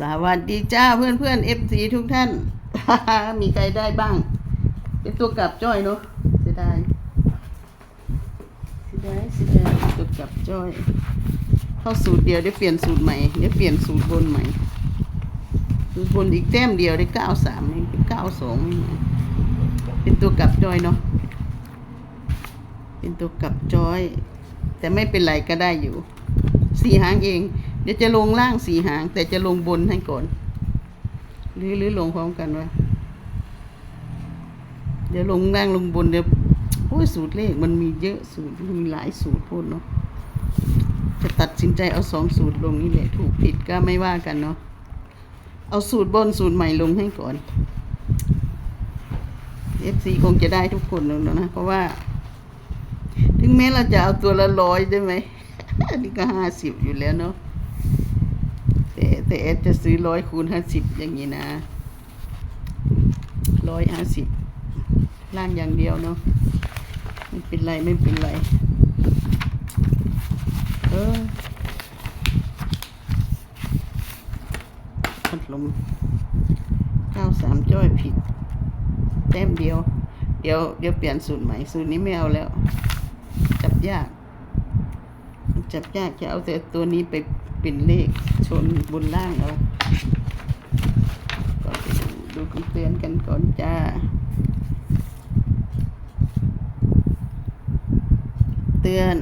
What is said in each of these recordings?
สวัสดีจ้าเพื่อนเพื่อนเอฟซีทุกท่าน มีใครได้บ้าง เป็นตัวกลับจ้อยเนาะเสียดายเสียดายเสียดายตัวกลับจ้อย เข้าสูตรเดียวได้เปลี่ยนสูตรใหม่ได้เปลี่ยนสูตรบนใหม่สูตรบนอีกแต้มเดียวได้เก้าสามไม่เก้าสองเป็นตัวกลับจ้อยเนาะเป็นตัวกลับจ้อย แต่ไม่เป็นไรก็ได้อยู่สี่หางเอง เดี๋ยวจะลงล่างสีหาง แต่จะลงบนให้ก่อน หรือหรือลงพร้อมกันวะเดี๋ยวลงล่างลงบนเดี๋ยวโอ้ยสูตรเลขมันมีเยอะสูตรมีหลายสูตรพูดเนาะจะตัดสินใจเอาสองสูตรลงนี่แหละถูกผิดก็ไม่ว่ากันเนาะเอาสูตรบนสูตรใหม่ลงให้ก่อนเอฟซีคงจะได้ทุกคนแล้วนะ เพราะว่า ถึงแม้เราจะเอาตัวละร้อยได้ไหม อันนี้ก็ห้าสิบอยู่แล้วเนาะ แต่แอดจะซื้อร้อยคูณห้าสิบอย่างนี้นะร้อยห้าสิบล่างอย่างเดียวเนาะไม่เป็นไรไม่เป็นไร เออพัดลมเก้าสามจ้อยผิด แต้มเดียว เดี๋ยวเดี๋ยวเปลี่ยนสูตรใหม่ สูตรนี้ไม่เอาแล้ว จับยาก จับยากจะเอาแต่ตัวนี้ไป เป็นเลขชนบนล่างเอาก็ไปดูดูคำเตือนกันก่อนจ้าเตือน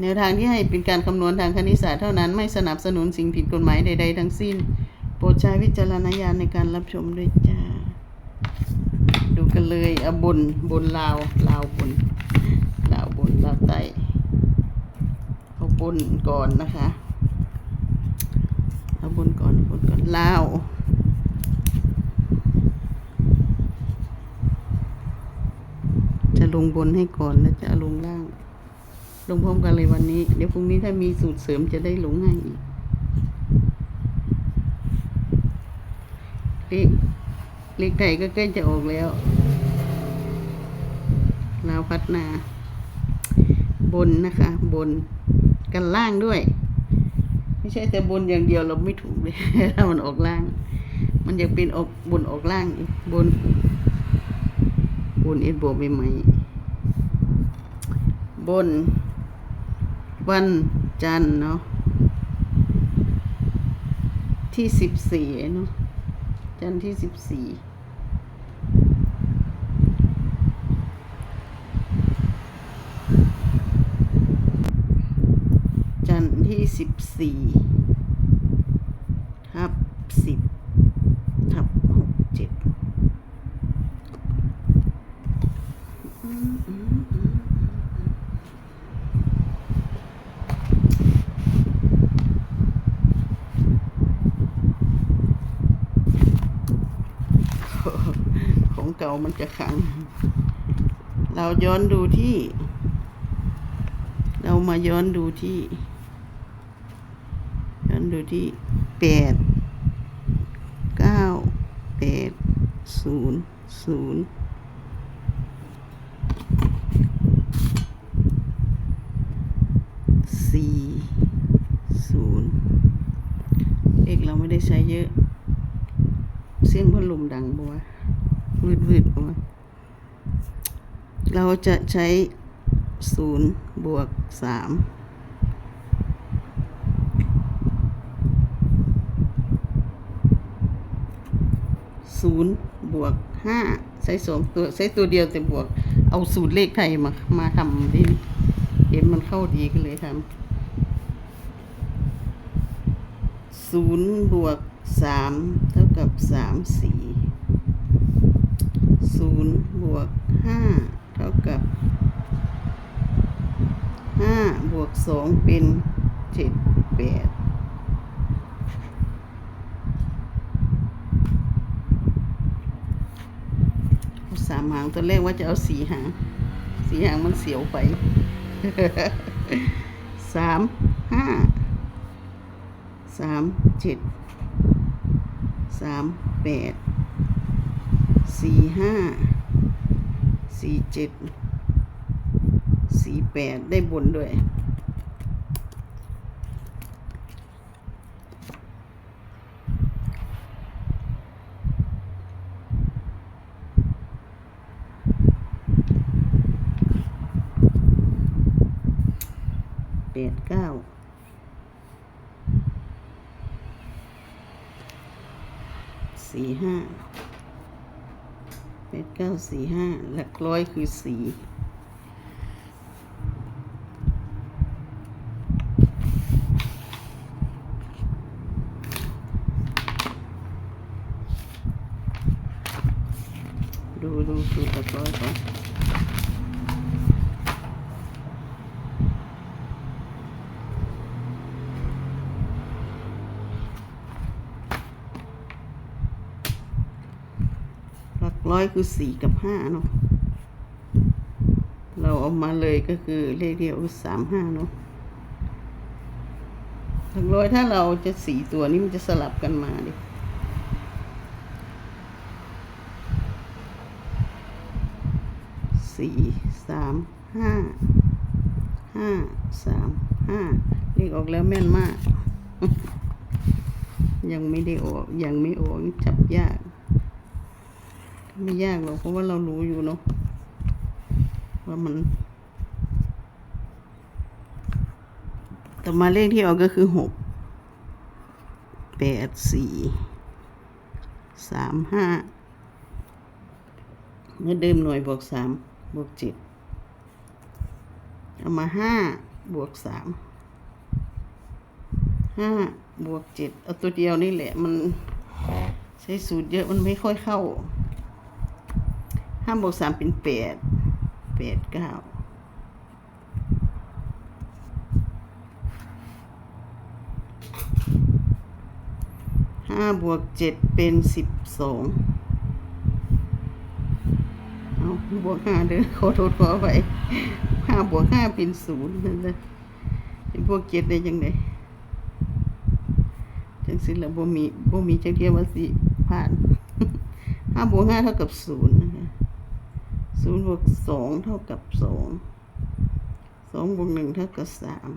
แนวทางที่ให้เป็นการคำนวณทางคณิตศาสตร์เท่านั้นไม่สนับสนุนสิ่งผิดกฎหมายใด ๆ ทั้งสิ้น โปรดใช้วิจารณญาณในการรับชมด้วยจ้า ดูกันเลยเอาบนบนลาวลาวบนลาวบนลาวใต้เอาบนก่อนนะคะ บนก่อนบนก่อนลาวจะลงบนให้ก่อนแล้วจะลงล่าง ลงพร้อมกันเลยวันนี้ เดี๋ยวพรุ่งนี้ถ้ามีสูตรเสริมจะได้ลงให้อีกเลขเลขไทยก็ใกล้จะออกแล้วลาวพัฒนา บนนะคะ บนกันล่างด้วย ไม่ใช่แต่บนอย่างเดียวเราไม่ถูกเลยถ้ามันออกล่าง มันยากเป็นออกบนออกล่างอีกบน บนเอ็ดโบไปไหมบน วันจันทร์เนาะที่สิบสี่เนาะจันทร์ที่สิบสี่จัน ที่สิบสี่ทับสิบทับหกเจ็ดของเก่ามันจะขัง เราย้อนดูที่ เรามาย้อนดูที่ อนดูที่แปดเก้าแปดศูนย์ศูนย์สี่ศูนย์เอกเราไม่ได้ใช้เยอะ เสียงพัดลมดังบัววืดวืดบัวเราจะใช้ศูนย์บวกสาม ศูนย์บวกห้าใช้สองตัวใช้ตัวเดียวแต่บวก เอาสูตรเลขไทยมา มาทำดิเห็นมันเข้าดีกันเลยทำศูนย์บวกสามเท่ากับสามสี่ศูนย์บวกห้าเท่ากับห้าบวกสองเป็นเจ็ดแปด เอามหางตัวแรกว่าจะเอาสี่หางสี่หางมันเสียวไปสามห้าสามเจ็ดสามแปดสี่ห้าสี่เจ็ดสี่แปดได้บนด้วย ก สี่ห้าแปดเก้าสี่ห้าหลักร้อยคือสี่ดูดูสูตรหลักร้อยก่อน ร้อยคือสี่กับห้าเนาะ เราเอามาเลยก็คือเลขเดียวสามห้าเนาะหลักร้อยถ้าเราจะสี่ตัวนี้มันจะสลับกันมาดิสี่สามห้าห้าสามห้าเลขออกแล้วแม่นมาก ยังไม่ได้ออก ยังไม่ออกจับยาก ไม่ยากหรอกเพราะว่าเรารู้อยู่เนาะว่ามัน ต่อมาเลขที่ออกก็คือหกแปดสี่สามห้าเมื่อเดิมหน่วยบวกสามบวกเจ็ดเอามาห้าบวกสามห้าบวกเจ็ดเอาตัวเดียวนี่แหละมันใช้สูตรเยอะมันไม่ค่อยเข้า ห้าบวกสามเป็นแปดแปดเก้าห้าบวกเจ็ดเป็นสิบสองเอาบวกห้าเด้อขอโทษขอไปห้าบวกห้าเป็นศูนย์นั่นเลยบวกเจ็ดได้ยังไงจังสิละบ่มีบ่มีจังเทียว่าสิผ่านห้าบวกห้าเท่ากับศูนย์ ศูนย์บวกสองเท่ากับสองสองบวกหนึ่งเท่ากับสาม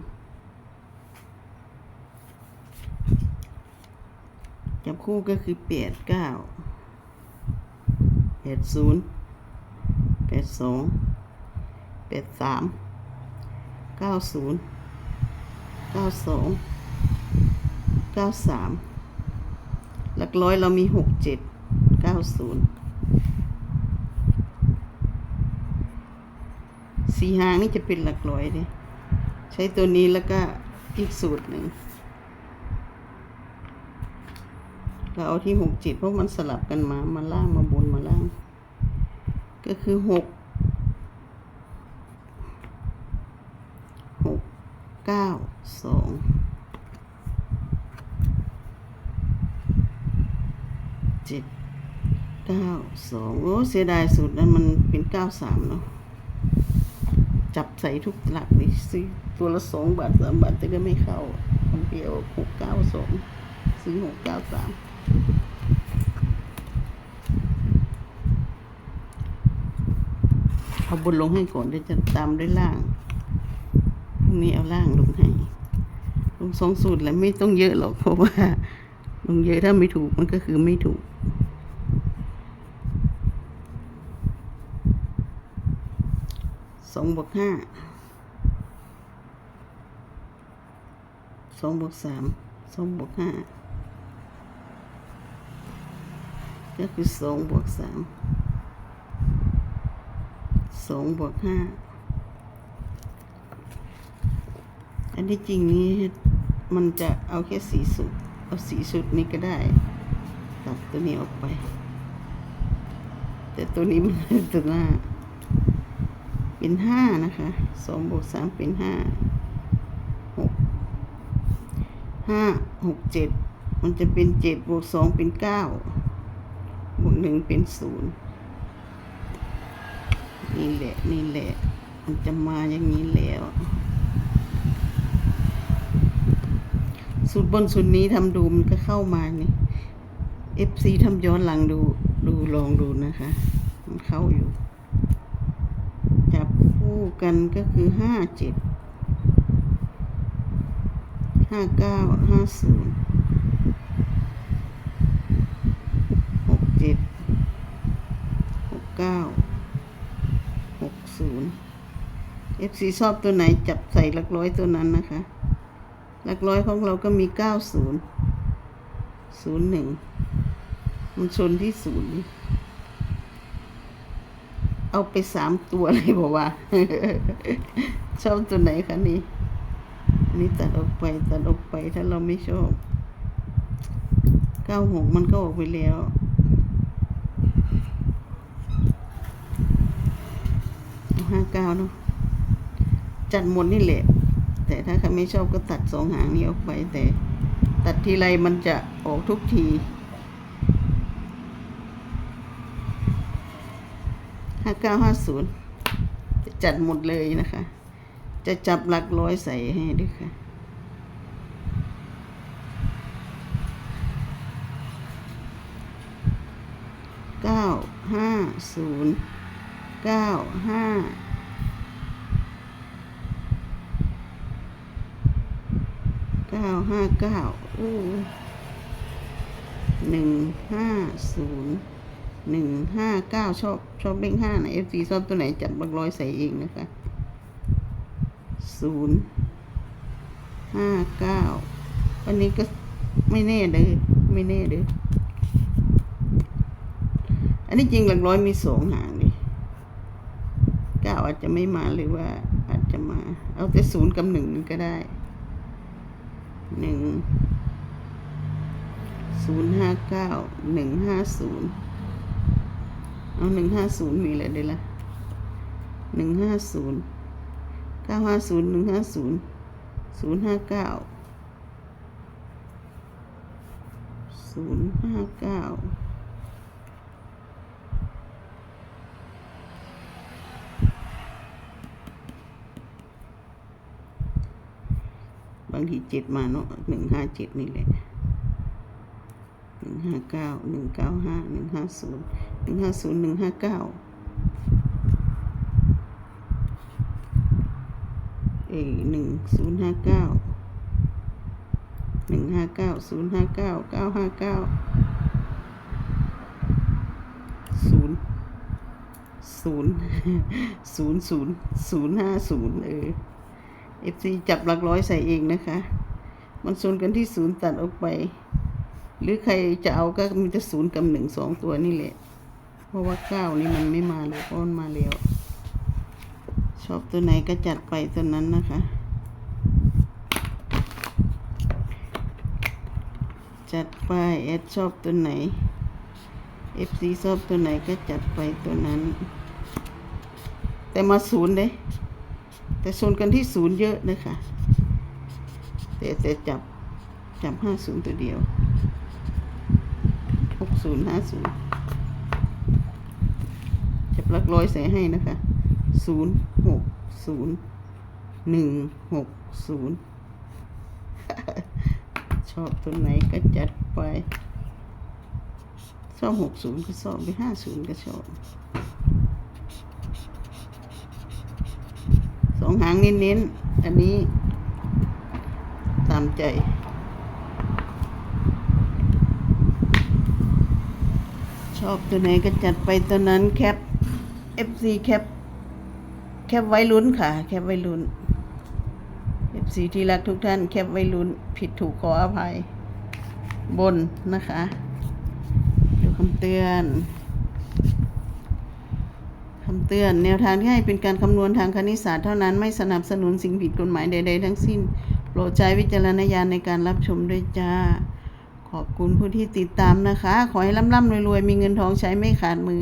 จับคู่ก็คือแปดเก้าแปดศูนย์แปดสองแปดสามเก้าศูนย์เก้าสองเก้าสามหลักร้อยเรามีหกเจ็ดเก้าศูนย์ สีหางนี่จะเป็นหลักร้อยเลยใช้ตัวนี้แล้วก็อีกสูตรหนึ่งเราเอาที่หกเจิตเพราะมันสลับกันมามาล่างมาบนมาล่าง ก็คือหกหกเก้าสองเจ็ดเก้าสองโอ้เสียดายสุดนั้นมันเป็นเก้าสามเนาะ จับใส่ทุกหลักนี่ซื้อตัวละสองบาทสามบาทแต่ก็ไม่เข้ามันเปรียวหกเก้าสองซื้อหกเก้าสามเอาบนลงให้ก่อนเดี๋ยวจะตามด้วยล่างพรุ่งนี้เอาล่างลงให้ลงสองสูตรแล้วไม่ต้องเยอะหรอกเพราะว่าลงเยอะถ้าไม่ถูกมันก็คือไม่ถูก สอง บวกห้าสองบวกสามสองบวกห้าก็คือสองบวกสามสองบวกห้าอันที่จริงนี้มันจะเอาแค่สีสุด เอาสีสุดนี้ก็ได้ ตัดตัวนี้ออกไป แต่ตัวนี้มันตัวหน้า เป็นห้านะคะสองบวกสามเป็นห้าหกห้าหกเจ็ดมันจะเป็นเจ็ดบวกสองเป็นเก้าบวกหนึ่งเป็นศูนย์นี่แหละนี่แหละ มันจะมาอย่างนี้แล้วสูตรบนสูตรนี้ทำดูมันก็เข้ามานี่ FC ทำย้อนหลังดูดูลองดูนะคะ มันเข้าอยู่ คู่กันก็คือห้าเจ็ดห้าเก้าห้าศูนย์หกเจ็ดหกเก้าหกศูนย์ FC ชอบตัวไหนจับใส่หลักร้อยตัวนั้นนะคะหลักร้อยของเราก็มีเก้าศูนย์ศูนย์หนึ่งมันชนที่ศูนย์นี่ เอาไปสามตัวเลยบอกว่า ชอบตัวไหนคะนี่นนี้ตัดออกไปตัดออกไปถ้าเราไม่ชอบเก้าหกมันก็ออกไปแล้วห้าเก้าเนาะจัดหมดนี่แหละ แต่ถ้าใครไม่ชอบก็ตัดสองหางนี้ออกไปแต่ ตัดทีไรมันจะออกทุกที ห้าเก้าห้าศูนย์จะจัดหมดเลยนะคะ จะจับหลักร้อยใส่ให้ด้วยค่ะเก้าห้าศูนย์เก้าห้าเก้าห้าเก้าอู้หนึ่งห้าศูนย์ หนึ่งห้าเก้าชอบชอบเลขห้านะเอฟซีชอบตัวไหนจับบักร้อยใส่เองนะคะศูนย์ห้าเก้าวันนี้ก็ไม่แน่เด้อไม่แน่เด้ออันนี้จริงหลักร้อยมีสองหางดิเก้าอาจจะไม่มาหรือว่าอาจจะมา เอาแต่ศูนย์กับหนึ่งนี่ก็ได้หนึ่งศูนย์ห้าเก้าหนึ่งห้าศูนย์ เอาหนึ่งห้าศูนย์มีอะไรได้ละหนึ่งห้าศูนย์เก้าห้าศูนย์หนึ่งห้าศูนย์ศูนย์ห้าเก้าศูนย์ห้าเก้าบางทีเจ็ดมาเนาะหนึ่งห้าเจ็ดนี่แหละหนึ่งห้าเก้าหนึ่งเก้าห้าหนึ่งห้าศูนย์ หนึ่งห้าศูนย์หนึ่งห้าเก้าเอหนึ่งศูนย์ห้าเก้าหนึ่งห้าเก้าศูนย์ห้าเก้าเก้าห้าเก้าศูนย์ศูนย์ศูนย์ศูนย์ศูนย์ห้าศูนย์เออเอฟซีจับหลักร้อยใส่เองนะคะ มันศูนย์กันที่ศูนย์ตัดออกไป หรือใครจะเอาก็มีแต่ศูนย์กับหนึ่งสองตัวนี่แหละ เพราะว่าเก้านี่มันไม่มาเลยเพราะมันมาแล้วชอบตัวไหนก็จัดไปตัวนั้นนะคะ จัดไปแอดชอบตัวไหนเอฟซีชอบตัวไหนก็จัดไปตัวนั้น แต่มาศูนย์เด้แต่โซนกันที่ศูนย์เยอะนะคะแต่แต่จับจับห้าศูนย์ตัวเดียวหกศูนย์ห้าศูนย์ หลักร้อยใส่ให้นะคะศูนย์หกศูนย์หนึ่งหกศูนย์ชอบตัวไหนก็จัดไปชอบหกศูนย์ก็ชอบไปห้าศูนย์ก็ชอบสองหางเน้นๆ อันนี้ ตามใจชอบตัวไหนก็จัดไปตัวนั้นแคป FC แคปแคปไว้ลุ้นค่ะ แคปไว้ลุ้น FC ที่รักทุกท่าน แคปไว้ลุ้น ผิดถูกขออภัย บนนะคะ ดูคำเตือนคำเตือน แนวทางที่ให้เป็นการคำนวณทางคณิตศาสตร์เท่านั้นไม่สนับสนุนสิ่งผิดกฎหมายใด ๆ ทั้งสิ้น โปรดใช้วิจารณญาณในการรับชมด้วยจ้า ขอบคุณผู้ที่ติดตามนะคะ ขอให้ร่ำๆรวยๆ มีเงินทองใช้ไม่ขาดมือ